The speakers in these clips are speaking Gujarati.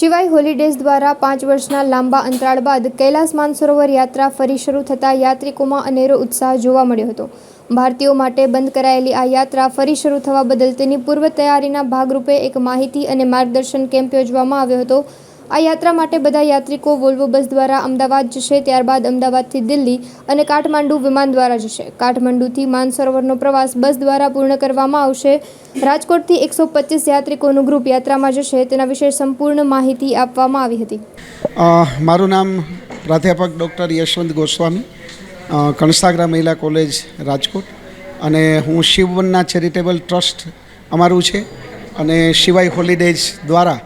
શિવાય હોલિડેઝ દ્વારા પાંચ વર્ષના લાંબા અંતરાળ બાદ કૈલાસ માનસરોવર યાત્રા ફરી શરૂ થતાં યાત્રિકોમાં અનેરો ઉત્સાહ જોવા મળ્યો હતો. ભારતીયો માટે બંધ કરાયેલી આ યાત્રા ફરી શરૂ થવા બદલ તેની પૂર્વ તૈયારીના ભાગરૂપે એક માહિતી અને માર્ગદર્શન કેમ્પ યોજવામાં આવ્યો હતો. આ યાત્રા માટે બધા યાત્રિકો વોલ્વો બસ દ્વારા અમદાવાદ જશે, ત્યારબાદ અમદાવાદથી દિલ્હી અને કાઠમાંડુ વિમાન દ્વારા જશે. કાઠમાંડુથી માનસરોવરનો પ્રવાસ બસ દ્વારા પૂર્ણ કરવામાં આવશે. રાજકોટથી એકસો પચીસ યાત્રિકોનું ગ્રુપ યાત્રામાં જશે. તેના વિશે સંપૂર્ણ માહિતી આપવામાં આવી હતી. મારું નામ પ્રાધ્યાપક ડૉક્ટર યશવંત ગોસ્વામી કણસાગરા મહિલા કોલેજ, રાજકોટ. અને હું શિવવનના ચેરિટેબલ ટ્રસ્ટ અમારું છે. અને શિવાય હોલિડેઝ દ્વારા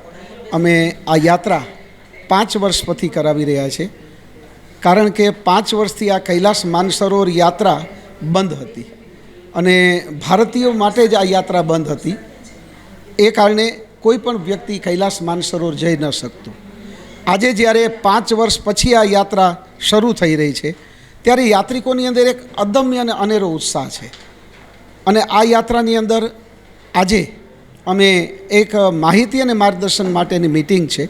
અમે આ યાત્રા પાંચ વર્ષ પછી કરાવી રહ્યા છે. કારણ કે પાંચ વર્ષથી આ કૈલાસ માનસરોવર યાત્રા બંધ હતી. અને ભારતીયો માટે જ આ યાત્રા બંધ હતી. એ કારણે કોઈ પણ વ્યક્તિ કૈલાસ માનસરોવર જઈ ન શકતું. આજે જ્યારે પાંચ વર્ષ પછી આ યાત્રા શરૂ થઈ રહી છે, ત્યારે યાત્રિકોની અંદર એક અદમ્ય અને અનેરો ઉત્સાહ છે. અને આ યાત્રાની અંદર આજે અમે એક માહિતી અને માર્ગદર્શન માટેની મિટિંગ છે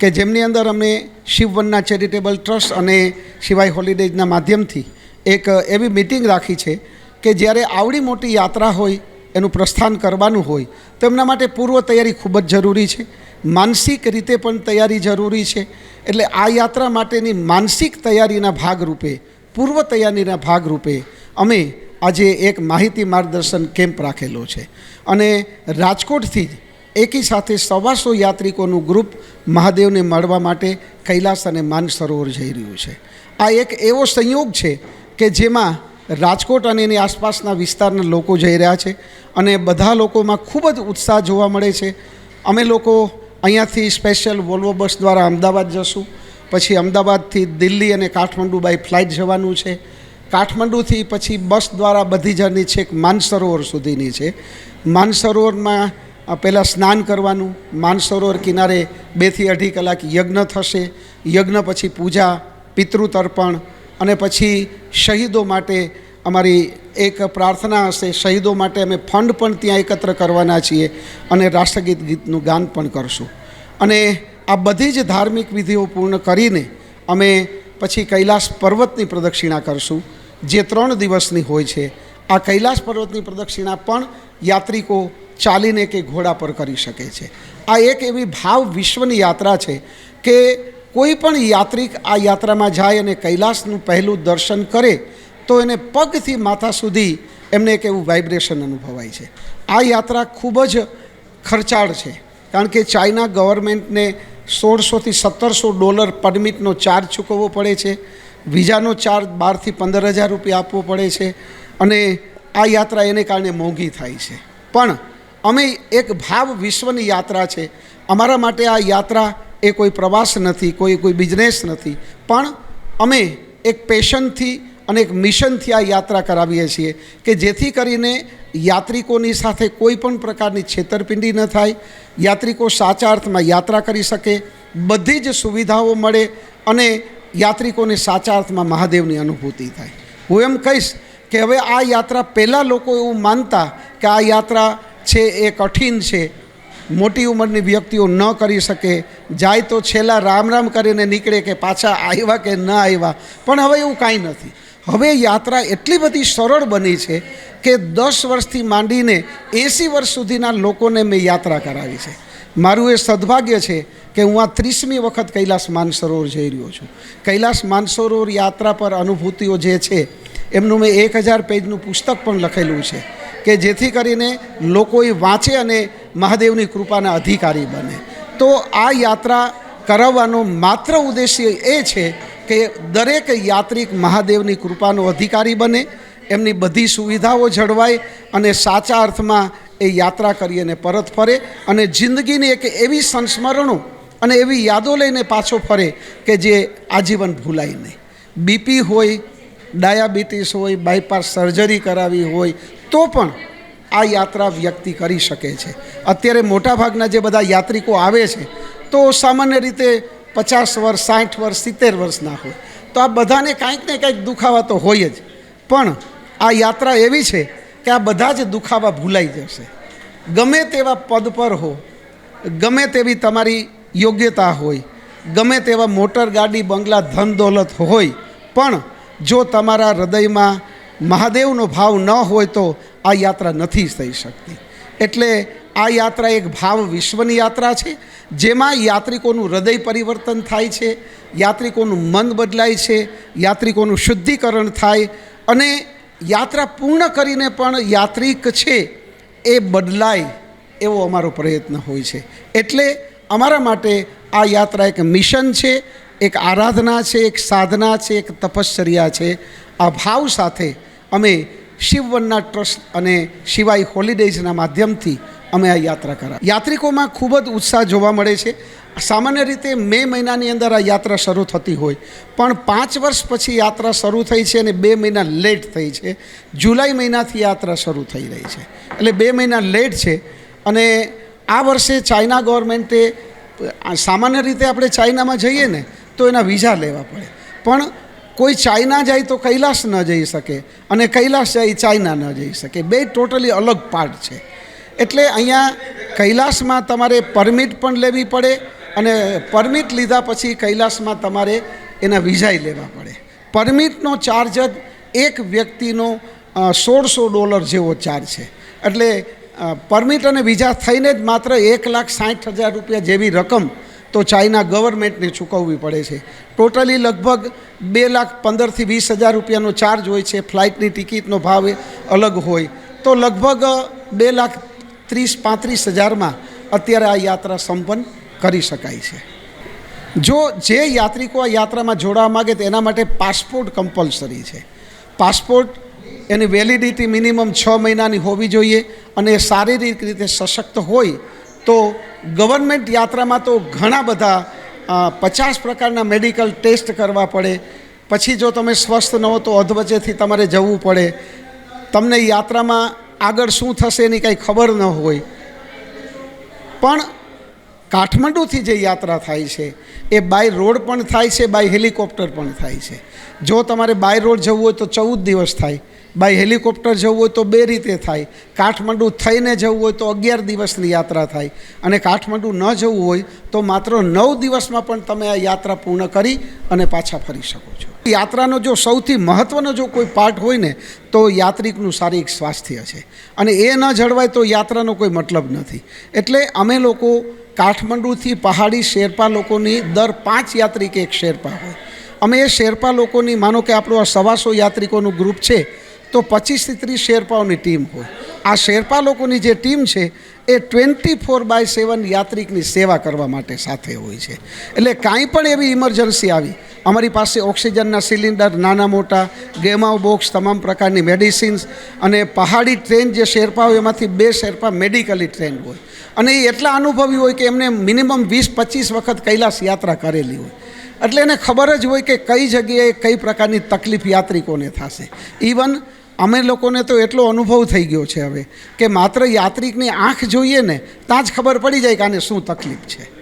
કે જેમની અંદર અમે શિવવનના ચેરિટેબલ ટ્રસ્ટ અને શિવાય હોલિડેઝના માધ્યમથી એક એવી મિટિંગ રાખી છે કે જ્યારે આવડી મોટી યાત્રા હોય, એનું પ્રસ્થાન કરવાનું હોય, તો એમના માટે પૂર્વ તૈયારી ખૂબ જ જરૂરી છે. માનસિક રીતે પણ તૈયારી જરૂરી છે. એટલે આ યાત્રા માટેની માનસિક તૈયારીના ભાગરૂપે, પૂર્વ તૈયારીના ભાગરૂપે અમે આજે એક માહિતી માર્ગદર્શન કેમ્પ રાખેલો છે. અને રાજકોટથી જ એકી સાથે સવાસો યાત્રિકોનું ગ્રુપ મહાદેવને મળવા માટે કૈલાસ અને માનસરોવર જઈ રહ્યું છે. આ એક એવો સંયોગ છે કે જેમાં રાજકોટ અને એની આસપાસના વિસ્તારના લોકો જઈ રહ્યા છે અને બધા લોકોમાં ખૂબ જ ઉત્સાહ જોવા મળે છે. અમે લોકો અહીંયાથી સ્પેશિયલ વોલ્વો બસ દ્વારા અમદાવાદ જશું. પછી અમદાવાદથી દિલ્હી અને કાઠમંડુ બાય ફ્લાઇટ જવાનું છે. કાઠમંડુથી પછી બસ દ્વારા બધી જર્ની છેક માનસરોવર સુધીની છે. માનસરોવરમાં પહેલાં સ્નાન કરવાનું. માનસરોવર કિનારે બેથી અઢી કલાક યજ્ઞ થશે. યજ્ઞ પછી પૂજા, પિતૃતર્પણ અને પછી શહીદો માટે અમારી એક પ્રાર્થના હશે, શહીદો માટે અમે ફંડ પણ ત્યાં એકત્ર કરવાના છીએ અને રાષ્ટ્રગીત ગીતનું ગાન પણ કરશું. અને આ બધી જ ધાર્મિક વિધિઓ પૂર્ણ કરીને અમે પછી કૈલાસ પર્વતની પ્રદક્ષિણા કરશું. જે ત્રણ દિવસની હોય છે, આ કૈલાસ પર્વતની પ્રદક્ષિણા પણ યાત્રિકો ચાલીને કે ઘોડા પર કરી શકે છે. આ એક એવી ભાવ વિશ્વની યાત્રા છે કે કોઈ પણ યાત્રિક આ યાત્રામાં જાય અને કૈલાસનું પહેલું દર્શન કરે, તો એને પગથી માથા સુધી એમને એક એવું વાઇબ્રેશન અનુભવાય છે. આ યાત્રા ખૂબ જ ખર્ચાળ છે, કારણ કે ચાઇના ગવર્મેન્ટને સોળસોથી સત્તરસો ડોલર પરમિટનો ચાર્જ ચૂકવવો પડે છે. વિઝાનો ચાર્જ બારથી પંદર હજાર રૂપિયા આપવો પડે છે અને આ યાત્રા એને કારણે મોંઘી થાય છે. પણ અમે એક ભાવ વિશ્વની યાત્રા છે. અમારા માટે આ યાત્રા એ કોઈ પ્રવાસ નથી, કોઈ કોઈ બિઝનેસ નથી. પણ અમે એક પેશનથી અને એક મિશનથી આ યાત્રા કરાવીએ છીએ કે જેથી કરીને યાત્રિકોની સાથે કોઈ પણ પ્રકારની છેતરપિંડી ન થાય, યાત્રિકો સાચા અર્થમાં યાત્રા કરી શકે, બધી જ સુવિધાઓ મળે અને યાત્રિકોને સાચા અર્થમાં મહાદેવની અનુભૂતિ થાય. હું એમ કહીશ કે હવે આ યાત્રા પહેલાં લોકો એવું માનતા કે આ યાત્રા છે એ કઠિન છે. મોટી ઉંમરની વ્યક્તિઓ ન કરી શકે. જાય તો છેલ્લા રામ રામ કરીને નીકળે કે પાછા આવ્યા કે ન આવ્યા. પણ હવે એવું કાંઈ નથી. હવે યાત્રા એટલી બધી સરળ બની છે કે દસ વર્ષથી માંડીને એંસી વર્ષ સુધીના લોકોને મેં યાત્રા કરાવી છે. મારું એ સદભાગ્ય છે કે હું આ ત્રીસમી વખત કૈલાસ માનસરોવર જઈ રહ્યો છું. કૈલાસ માનસરોવર યાત્રા પર અનુભૂતિઓ જે છે, એમનું મેં એક હજાર પેજનું પુસ્તક પણ લખેલું છે કે જેથી કરીને લોકો એ વાંચે અને મહાદેવની કૃપાના અધિકારી બને. તો આ યાત્રા કરાવવાનો માત્ર ઉદ્દેશ્ય એ છે કે દરેક યાત્રિક મહાદેવની કૃપાનો અધિકારી બને, એમની બધી સુવિધાઓ જળવાય અને સાચા અર્થમાં એ યાત્રા કરી અને પરત ફરે અને જિંદગીની એક એવી સંસ્મરણો અને એવી યાદો લઈને પાછો ફરે કે જે આજીવન ભૂલાય નહીં. બીપી હોય, ડાયાબિટીસ હોય, બાયપાસ સર્જરી કરાવી હોય, તો પણ આ યાત્રા વ્યક્તિ કરી શકે છે. અત્યારે મોટાભાગના જે બધા યાત્રિકો આવે છે, તો સામાન્ય રીતે પચાસ વર્ષ, સાઠ વર્ષ, સિત્તેર વર્ષના હોય. તો આ બધાને કાંઈક ને કાંઈક દુખાવા તો હોય જ. પણ આ યાત્રા એવી છે કે આ બધા જ દુખાવા ભૂલાઈ જશે. ગમે તેવા પદ પર હો, ગમે તેવી તમારી યોગ્યતા હોય, ગમે તેવા મોટર ગાડી, બંગલા, ધન દોલત હોય, પણ જો તમારા હૃદયમાં મહાદેવનો ભાવ ન હોય તો આ યાત્રા નથી થઈ શકતી. એટલે આ યાત્રા એક ભાવ વિશ્વની યાત્રા છે, જેમાં યાત્રિકોનું હૃદય પરિવર્તન થાય છે, યાત્રિકોનું મન બદલાય છે, યાત્રિકોનું શુદ્ધિકરણ થાય અને યાત્રા પૂર્ણ કરીને પણ યાત્રિક છે એ બદલાય એવો અમારો પ્રયત્ન હોય છે. એટલે અમારા માટે આ યાત્રા એક મિશન છે, એક આરાધના છે, એક સાધના છે, એક તપશ્ચર્યા છે. આ ભાવ સાથે અમે શિવવનના ટ્રસ્ટ અને શિવાય હોલિડેઝના માધ્યમથી અમે આ યાત્રા કરા. યાત્રિકોમાં ખૂબ જ ઉત્સાહ જોવા મળે છે. સામાન્ય રીતે મે મહિનાની અંદર આ યાત્રા શરૂ થતી હોય. પણ પાંચ વર્ષ પછી યાત્રા શરૂ થઈ છે અને બે મહિના લેટ થઈ છે. જુલાઈ મહિનાથી યાત્રા શરૂ થઈ રહી છે. એટલે બે મહિના લેટ છે. અને આ વર્ષે ચાઇના ગવર્મેન્ટે સામાન્ય રીતે આપણે ચાઇનામાં જઈએ ને, તો એના વિઝા લેવા પડે. પણ કોઈ ચાઇના જાય તો કૈલાસ ન જઈ શકે અને કૈલાસ જાય ચાઇના ન જઈ શકે. બે ટોટલી અલગ પાર્ટ છે. એટલે અહીંયા કૈલાસમાં તમારે પરમિટ પણ લેવી પડે અને પરમિટ લીધા પછી કૈલાસમાં તમારે એના વિઝાય લેવા પડે. પરમિટનો ચાર્જ જ એક વ્યક્તિનો સોળસો ડોલર જેવો ચાર્જ છે. એટલે પરમિટ અને વિઝા થઈને જ માત્ર એક લાખ સાઠ હજાર રૂપિયા જેવી રકમ તો ચાઇના ગવર્મેન્ટને ચૂકવવી પડે છે. ટોટલી લગભગ બે લાખ પંદરથી વીસ હજાર રૂપિયાનો ચાર્જ હોય છે, ફ્લાઇટની ટિકિટનો ભાવ અલગ હોય. તો લગભગ બે લાખ ત્રીસ પાંત્રીસ હજારમાં અત્યારે આ યાત્રા સંપન્ન કરી શકાય છે. જો જે યાત્રિકો આ યાત્રામાં જોડાવા માગે તો એના માટે પાસપોર્ટ કમ્પલસરી છે. પાસપોર્ટ એની વેલિડિટી મિનિમમ છ મહિનાની હોવી જોઈએ અને એ શારીરિક રીતે સશક્ત હોય તો ગવર્મેન્ટ યાત્રામાં તો ઘણા બધા પચાસ પ્રકારના મેડિકલ ટેસ્ટ કરવા પડે. પછી જો તમે સ્વસ્થ ન હો તો અધવચ્ચેથી તમારે જવું પડે. તમને યાત્રામાં આગળ શું થશે એની કાંઈ ખબર ન હોય. પણ કાઠમંડુથી જે યાત્રા થાય છે, એ બાય રોડ પણ થાય છે બાય હેલિકોપ્ટર પણ થાય છે. જો તમારે બાય રોડ જવું હોય તો ચૌદ દિવસ થાય બાય હેલિકોપ્ટર જવું હોય તો બે રીતે થાય. કાઠમંડુ થઈને જવું હોય તો અગિયાર દિવસની યાત્રા થાય અને કાઠમંડુ ન જવું હોય તો માત્ર નવ દિવસમાં પણ તમે આ યાત્રા પૂર્ણ કરી અને પાછા ફરી શકો છો. યાત્રાનો જો સૌથી મહત્ત્વનો જો કોઈ પાર્ટ હોય ને, તો યાત્રિકનું શારીરિક સ્વાસ્થ્ય છે. અને એ ન જળવાય તો યાત્રાનો કોઈ મતલબ નથી. એટલે અમે લોકો કાઠમંડુથી પહાડી શેરપા લોકોની દર પાંચ યાત્રિક એક શેરપા હોય. અમે એ શેરપા લોકોની, માનો કે આપણું આ સવાસો યાત્રિકોનું ગ્રુપ છે, તો પચીસથી ત્રીસ શેરપાઓની ટીમ હોય. આ શેરપા લોકોની જે ટીમ છે, એ ટ્વેન્ટી ફોર બાય સેવન યાત્રિકની સેવા કરવા માટે સાથે હોય છે. એટલે કાંઈ પણ એવી ઇમરજન્સી આવી અમારી પાસે ઓક્સિજનના સિલિન્ડર, નાના મોટા, ગેમાવ બોક્સ, તમામ પ્રકારની મેડિસિન્સ અને પહાડી ટ્રેન જે શેરપા હોય એમાંથી બે શેરપા મેડિકલી ટ્રેન હોય. અને એ એટલા અનુભવી હોય કે એમને મિનિમમ વીસ, પચીસ વખત કૈલાસ યાત્રા કરેલી હોય. એટલે એને ખબર જ હોય કે કઈ જગ્યાએ કઈ પ્રકારની તકલીફ યાત્રિકોને થશે. ઇવન અમે લોકોને તો એટલો અનુભવ થઈ ગયો છે હવે, કે માત્ર યાત્રિકની આંખ જોઈએ ને, ત્યાં જ ખબર પડી જાય કે આને શું તકલીફ છે.